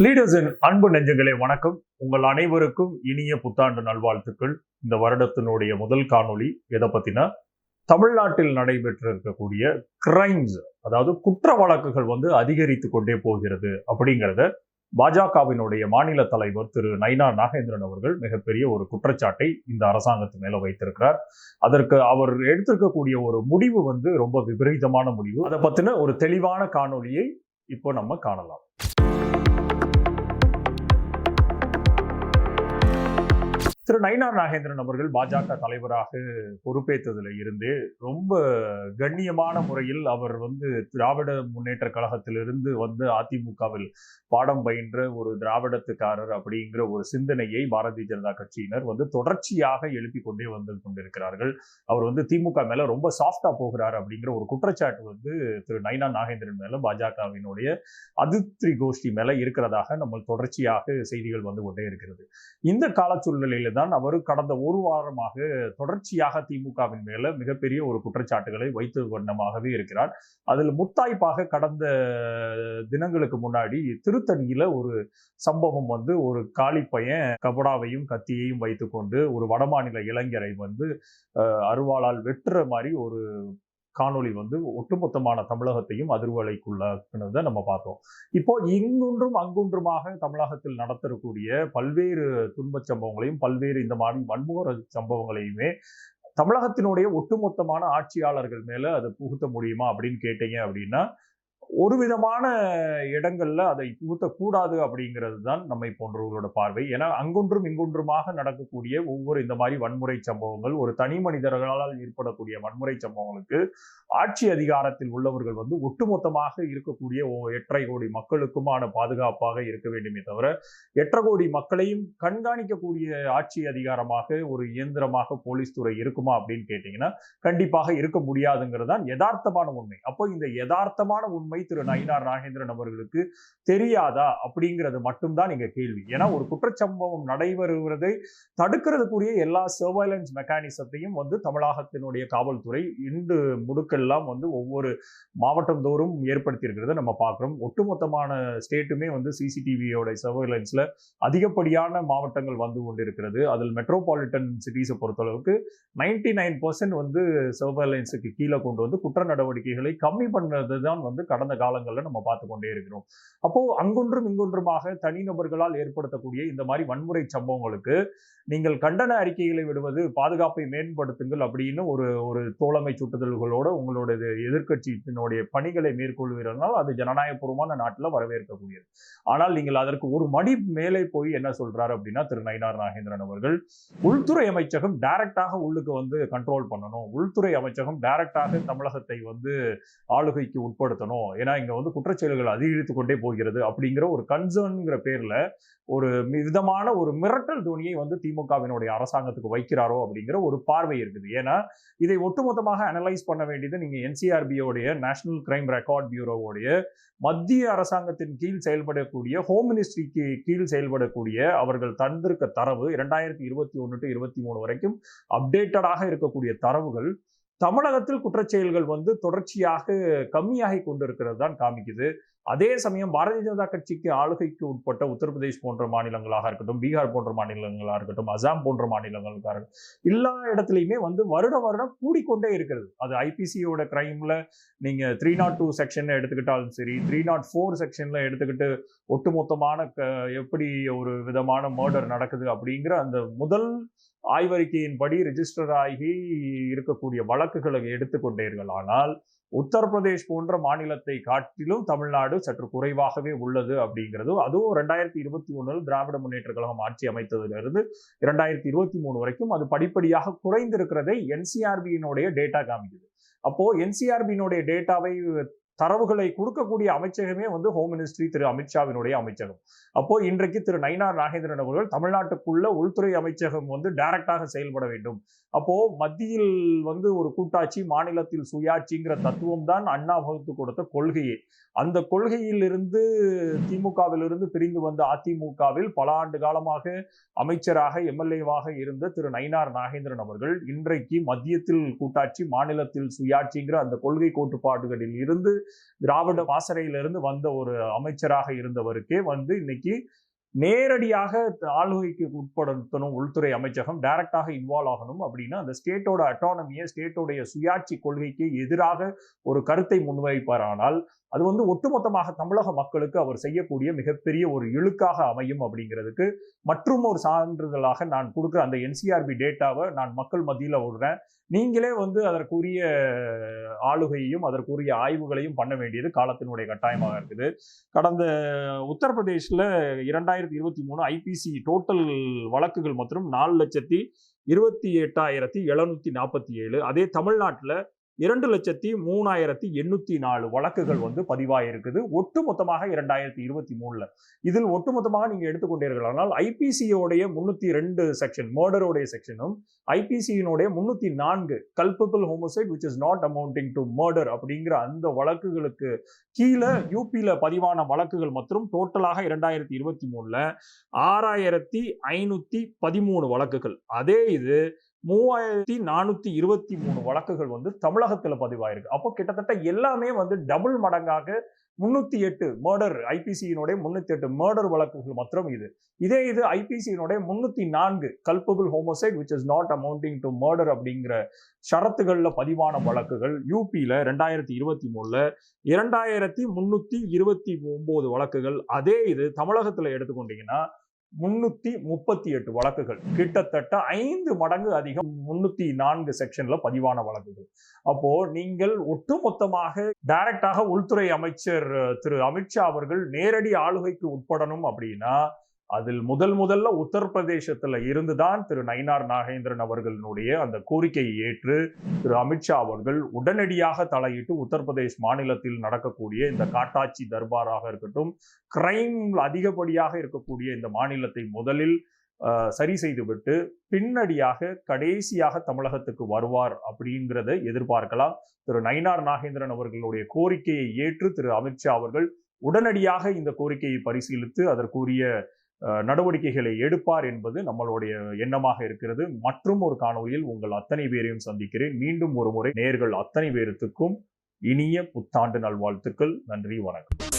லீடர்ஸின் அன்பு நெஞ்சங்களே வணக்கம். உங்கள் அனைவருக்கும் இனிய புத்தாண்டு நல்வாழ்த்துக்கள். இந்த வருடத்தினுடைய முதல் காணொளி எதை பத்தினா தமிழ்நாட்டில் நடைபெற்று இருக்கக்கூடிய கிரைம்ஸ் அதாவது குற்ற வழக்குகள் வந்து அதிகரித்து கொண்டே போகிறது அப்படிங்கிறத பாஜகவினுடைய மாநில தலைவர் திரு நைனா நாகேந்திரன் அவர்கள் மிகப்பெரிய ஒரு குற்றச்சாட்டை இந்த அரசாங்கத்து மேல வைத்திருக்கிறார். அதற்கு அவர் எடுத்திருக்கக்கூடிய ஒரு முடிவு வந்து ரொம்ப விபரீதமான முடிவு. அதை பத்தின ஒரு தெளிவான காணொலியை இப்போ நம்ம காணலாம். திரு நயினார் நாகேந்திரன் அவர்கள் பாஜக தலைவராக பொறுப்பேற்றதுல இருந்து ரொம்ப கண்ணியமான முறையில் அவர் வந்து திராவிட முன்னேற்ற கழகத்திலிருந்து வந்து அதிமுகவில் பாடம் பயின்ற ஒரு திராவிடத்துக்காரர் அப்படிங்கிற ஒரு சிந்தனையை பாரதிய ஜனதா கட்சியினர் வந்து தொடர்ச்சியாக எழுப்பி கொண்டே வந்து கொண்டிருக்கிறார்கள். அவர் வந்து திமுக மேல ரொம்ப சாஃப்டா போகிறார் அப்படிங்கிற ஒரு குற்றச்சாட்டு வந்து திரு நயினா நாகேந்திரன் மேல பாஜகவினுடைய அதிருப்தி கோஷ்டி மேல இருக்கிறதாக நம்ம தொடர்ச்சியாக செய்திகள் வந்து கொண்டே இருக்கிறது. இந்த கால சூழ்நிலையில தான் அவர் கடந்த ஒரு வாரமாக தொடர்ச்சியாக திமுகவின் மேல மிகப்பெரிய ஒரு குற்றச்சாட்டுகளை வைத்து வண்ணமாகவே இருக்கிறார். அதில் முத்தாய்ப்பாக கடந்த தினங்களுக்கு முன்னாடி திருத்தணியில ஒரு சம்பவம் வந்து ஒரு காளி பையன் கபடாவையும் கத்தியையும் வைத்துக்கொண்டு ஒரு வடமாநில இளைஞரை வந்து அருவாளால் வெட்டுற மாதிரி ஒரு காணொளி வந்து ஒட்டுமொத்தமான தமிழகத்தையும் அதிர்வலைக்குள்ளதை நம்ம பார்த்தோம். இப்போ இங்கொன்றும் அங்கொன்றுமாக தமிழகத்தில் நடத்தக்கூடிய பல்வேறு துன்பச் சம்பவங்களையும் பல்வேறு இந்த மாதிரி வன்முறை சம்பவங்களையுமே தமிழகத்தினுடைய ஒட்டுமொத்தமான ஆட்சியாளர்கள் மேல அதை புகுத்த முடியுமா அப்படின்னு கேட்டீங்க அப்படின்னா ஒரு விதமான இடங்கள்ல அதை புகுத்தக்கூடாது அப்படிங்கிறது தான் நம்மை போன்றவர்களோட பார்வை. ஏன்னா அங்கொன்றும் இங்கொன்றுமாக நடக்கக்கூடிய ஒவ்வொரு இந்த மாதிரி வன்முறை சம்பவங்கள் ஒரு தனி மனிதர்களால் ஏற்படக்கூடிய வன்முறை சம்பவங்களுக்கு ஆட்சி அதிகாரத்தில் உள்ளவர்கள் வந்து ஒட்டுமொத்தமாக இருக்கக்கூடிய எட்டரை கோடி மக்களுக்குமான பாதுகாப்பாக இருக்க வேண்டுமே தவிர எட்டரை கோடி மக்களையும் கண்காணிக்கக்கூடிய ஆட்சி அதிகாரமாக ஒரு இயந்திரமாக போலீஸ் துறை இருக்குமா அப்படின்னு கேட்டீங்கன்னா கண்டிப்பாக இருக்க முடியாதுங்கிறது தான் யதார்த்தமான உண்மை. அப்போ இந்த யதார்த்தமான உண்மை திரு நயினார் நாகேந்திரன் அவர்களுக்கு தெரியாதா அப்படிங்கிறது மட்டும்தான் இங்க கேள்வி. ஏன்னா ஒரு குற்றச்சம்பவம் நடைபெறுவதை தடுக்கிறதுக்குரிய எல்லா சர்வைலன்ஸ் மெக்கானிசத்தையும் வந்து தமிழகத்தினுடைய காவல்துறை இன்று முடுக்கெல்லாம் வந்து ஒவ்வொரு மாவட்டம் தோறும் ஏற்படுத்தி நம்ம பார்க்குறோம். ஒட்டுமொத்தமான ஸ்டேட்டுமே வந்து சிசிடிவியோட சர்வைலன்ஸில் அதிகப்படியான மாவட்டங்கள் வந்து கொண்டிருக்கிறது. அதில் மெட்ரோபாலிட்டன் சிட்டிஸை பொறுத்தளவுக்கு நைன்டி நைன் பர்சன்ட் வந்து சர்வைலன்ஸுக்கு கீழே கொண்டு வந்து குற்ற நடவடிக்கைகளை கம்மி பண்ணது தான் வந்து கடந்த காலங்களில் நம்ம பார்த்து கொண்டே இருக்கிறோம். அப்போ அங்கொன்றும் இங்கொன்றுமாக தனிநபர்களால் ஏற்படுத்தக்கூடிய இந்த மாதிரி வன்முறை சம்பவங்களுக்கு நீங்கள் கண்டன அறிக்கைகளை விடுவது பாதுகாப்பை மேம்படுத்துங்கள் அப்படின்னு ஒரு ஒரு தோழமை சுட்டுதல்களோட உங்களோட எதிர்கட்சியினுடைய பணிகளை மேற்கொள்வீர்கள் அது ஜனநாயகபூர்வமான நாட்டில் வரவேற்கக்கூடியது. ஆனால் நீங்கள் அதற்கு ஒரு மடி மேலே போய் என்ன சொல்றாரு அப்படின்னா திரு நயினார் நாகேந்திரன் அவர்கள் உள்துறை அமைச்சகம் டைரக்டாக உள்ளுக்கு வந்து கண்ட்ரோல் பண்ணணும். உள்துறை அமைச்சகம் டைரக்டாக தமிழகத்தை வந்து ஆளுகைக்கு உட்படுத்தணும். ஏன்னா இங்கே வந்து குற்றச்செயல்கள் அதிகரித்து கொண்டே போகிறது அப்படிங்கிற ஒரு கன்சர்ன்ங்கிற பேரில் ஒரு விதமான ஒரு மிரட்டல் துணியை வந்து திமுகவினுடைய அரசாங்கத்துக்கு வைக்கிறாரோ அப்படிங்கிற ஒரு பார்வை இருக்குது. ஏன்னா இதை ஒட்டுமொத்தமாக அனலைஸ் பண்ண வேண்டியது நீங்கள் என்சிஆர்பியோடைய நேஷனல் கிரைம் ரெக்கார்ட் பியூரோவோடைய மத்திய அரசாங்கத்தின் கீழ் செயல்படக்கூடிய ஹோம் மினிஸ்ட்ரிக்கு கீழ் செயல்படக்கூடிய அவர்கள் தந்திருக்க தரவு இரண்டாயிரத்தி இருபத்தி ஒன்று டு இருபத்தி மூணு வரைக்கும் அப்டேட்டடாக இருக்கக்கூடிய தரவுகள் தமிழகத்தில் குற்றச்செயல்கள் வந்து தொடர்ச்சியாக கம்மியாகி கொண்டிருக்கிறது தான் காமிக்குது. அதே சமயம் பாரதிய ஜனதா கட்சிக்கு ஆளுகைக்கு உட்பட்ட உத்தரப்பிரதேஷ் போன்ற மாநிலங்களாக இருக்கட்டும் பீகார் போன்ற மாநிலங்களாக இருக்கட்டும் அசாம் போன்ற மாநிலங்களாக இருக்கட்டும் எல்லா இடத்துலையுமே வந்து வருட வருடம் கூடிக்கொண்டே இருக்கிறது. அது ஐபிசியோட கிரைம்ல நீங்க த்ரீ நாட் டூ செக்ஷன் எடுத்துக்கிட்டாலும் சரி த்ரீ நாட் ஃபோர் செக்ஷன்ல எடுத்துக்கிட்டு ஒட்டுமொத்தமான க- எப்படி ஒரு விதமான மர்டர் நடக்குது அப்படிங்கிற அந்த முதல் ஆய்வறிக்கையின்படி ரிஜிஸ்டர் ஆகி இருக்கக்கூடிய வழக்குகளை எடுத்துக்கொண்டீர்கள். ஆனால் உத்தரப்பிரதேஷ் போன்ற மாநிலத்தை காட்டிலும் தமிழ்நாடு சற்று குறைவாகவே உள்ளது அப்படிங்கிறது அதுவும் ரெண்டாயிரத்தி இருபத்தி ஒன்றில் திராவிட முன்னேற்ற கழகம் ஆட்சி அமைத்ததிலிருந்து இரண்டாயிரத்தி இருபத்தி மூணு வரைக்கும் அது படிப்படியாக குறைந்திருக்கிறதை என்சிஆர்பியினுடைய டேட்டா காமிக்குது. அப்போ என்சிஆர்பியினுடைய டேட்டாவை தரவுகளை கொடுக்கக்கூடிய அமைச்சகமே வந்து ஹோம் மினிஸ்ட்ரி திரு அமித்ஷாவினுடைய அமைச்சகம். அப்போ இன்றைக்கு திரு நயினார் நாகேந்திரன் அவர்கள் தமிழ்நாட்டுக்குள்ள உள்துறை அமைச்சகம் வந்து டைரக்டாக செயல்பட வேண்டும். அப்போ மத்தியில் வந்து ஒரு கூட்டாட்சி மாநிலத்தில் சுயாட்சிங்கிற தத்துவம் தான் அண்ணா வகுத்து கொடுத்த கொள்கையே. அந்த கொள்கையிலிருந்து திமுகவிலிருந்து பிரிந்து வந்த அதிமுகவில் பல ஆண்டு காலமாக அமைச்சராக எம்எல்ஏவாக இருந்த திரு நயினார் நாகேந்திரன் அவர்கள் இன்றைக்கு மத்தியத்தில் கூட்டாட்சி மாநிலத்தில் சுயாட்சிங்கிற அந்த கொள்கை கோட்டுப்பாடுகளில் இருந்து திராவிட பாசறையிலிருந்து வந்த ஒரு அமைச்சராக இருந்தவருக்கே வந்து இன்னைக்கு நேரடியாக ஆளுகைக்கு உட்படுத்தணும் உள்துறை அமைச்சகம் டைரக்டாக இன்வால்வ் ஆகணும் அப்படின்னா அந்த ஸ்டேட்டோட அட்டானமியை ஸ்டேட்டோடைய சுயாட்சி கொள்கைக்கு எதிராக ஒரு கருத்தை முன்வைப்பாரானால் அது வந்து ஒட்டுமொத்தமாக தமிழக மக்களுக்கு அவர் செய்யக்கூடிய மிகப்பெரிய ஒரு இழுக்காக அமையும் அப்படிங்கிறதுக்கு மற்றும் ஒரு சான்றிதழாக நான் கொடுக்குற அந்த என்சிஆர்பி டேட்டாவை நான் மக்கள் மத்தியில் விடுறேன். நீங்களே வந்து அதற்குரிய ஆளுகையையும் அதற்குரிய ஆய்வுகளையும் பண்ண வேண்டியது காலத்தினுடைய கட்டாயமாக இருக்குது. கடந்த உத்தரப்பிரதேசில் இரண்டாயிரத்தி இருபத்தி மூணு ஐபிசி டோட்டல் வழக்குகள் மற்றும் நாலு லட்சத்தி இருபத்தி எட்டாயிரத்தி எழுநூத்தி நாற்பத்தி ஏழு. அதே தமிழ்நாட்டில் இரண்டு லட்சத்தி மூணாயிரத்தி எண்ணூத்தி நாலு வழக்குகள் வந்து பதிவாயிருக்குது. ஒட்டு மொத்தமாக இரண்டாயிரத்தி இருபத்தி மூணுல. இதில் ஒட்டுமொத்தமாக நீங்க எடுத்துக்கொண்டீர்களானால் ஐபிசியோடைய முன்னூத்தி ரெண்டு செக்ஷன் மர்டருடைய செக்ஷனும் ஐபிசியினுடைய முன்னூத்தி நான்கு culpable homicide which is not amounting to murder அப்படிங்கிற அந்த வழக்குகளுக்கு கீழே யூபியில பதிவான வழக்குகள் மற்றும் டோட்டலாக இரண்டாயிரத்தி இருபத்தி மூணுல ஆறாயிரத்தி ஐநூத்தி பதிமூணு வழக்குகள். அதே இது மூவாயிரத்தி நானூத்தி இருபத்தி மூணு வழக்குகள் வந்து தமிழகத்துல பதிவாயிருக்கு. அப்போ கிட்டத்தட்ட எல்லாமே வந்து டபுள் மடங்காக முன்னூத்தி எட்டு மர்டர் ஐபிசியினுடைய முன்னூத்தி எட்டு மர்டர் வழக்குகள் மாத்திரம் இது. இதே இது ஐபிசியினுடைய முன்னூத்தி நான்கு culpable homicide which is not amounting to murder அப்படிங்கிற ஷரத்துகள்ல பதிவான வழக்குகள். யூபியில ரெண்டாயிரத்தி இருபத்தி மூணுல இரண்டாயிரத்தி முன்னூத்தி இருபத்தி ஒன்பது வழக்குகள். அதே இது தமிழகத்துல எடுத்துக்கொண்டீங்கன்னா முன்னூத்தி முப்பத்தி எட்டு வழக்குகள். கிட்டத்தட்ட ஐந்து மடங்கு அதிகம் முன்னூத்தி நான்கு செக்ஷன்ல பதிவான வழக்குகள். அப்போ நீங்கள் ஒட்டுமொத்தமாக டைரக்டாக உள்துறை அமைச்சர் திரு அமித்ஷா அவர்கள் நேரடி ஆளுகைக்கு உட்படணும் அப்படின்னா அதில் முதல் முதல்ல இருந்து இருந்துதான் திரு நயினார் நாகேந்திரன் அவர்களுடைய அந்த கோரிக்கையை ஏற்று திரு அமித்ஷா அவர்கள் உடனடியாக தலையிட்டு உத்தரப்பிரதேஷ் மாநிலத்தில் நடக்கக்கூடிய இந்த காட்டாட்சி தர்பாராக இருக்கட்டும் கிரைம் அதிகப்படியாக இருக்கக்கூடிய இந்த மாநிலத்தை முதலில் சரி செய்துவிட்டு பின்னடியாக கடைசியாக தமிழகத்துக்கு வருவார் அப்படிங்கிறத எதிர்பார்க்கலாம். திரு நயினார் நாகேந்திரன் அவர்களுடைய கோரிக்கையை ஏற்று திரு அமித்ஷா அவர்கள் உடனடியாக இந்த கோரிக்கையை பரிசீலித்து அதற்குரிய நடவடிக்கைகளை எடுப்பார் என்பது நம்மளுடைய எண்ணமாக இருக்கிறது. மற்றும் ஒரு காணொலியில் உங்கள் அத்தனை பேரையும் சந்திக்கிறேன். மீண்டும் ஒரு முறை நேர்கள் அத்தனை பேருத்துக்கும் இனிய புத்தாண்டு நல்வாழ்த்துக்கள். நன்றி வணக்கம்.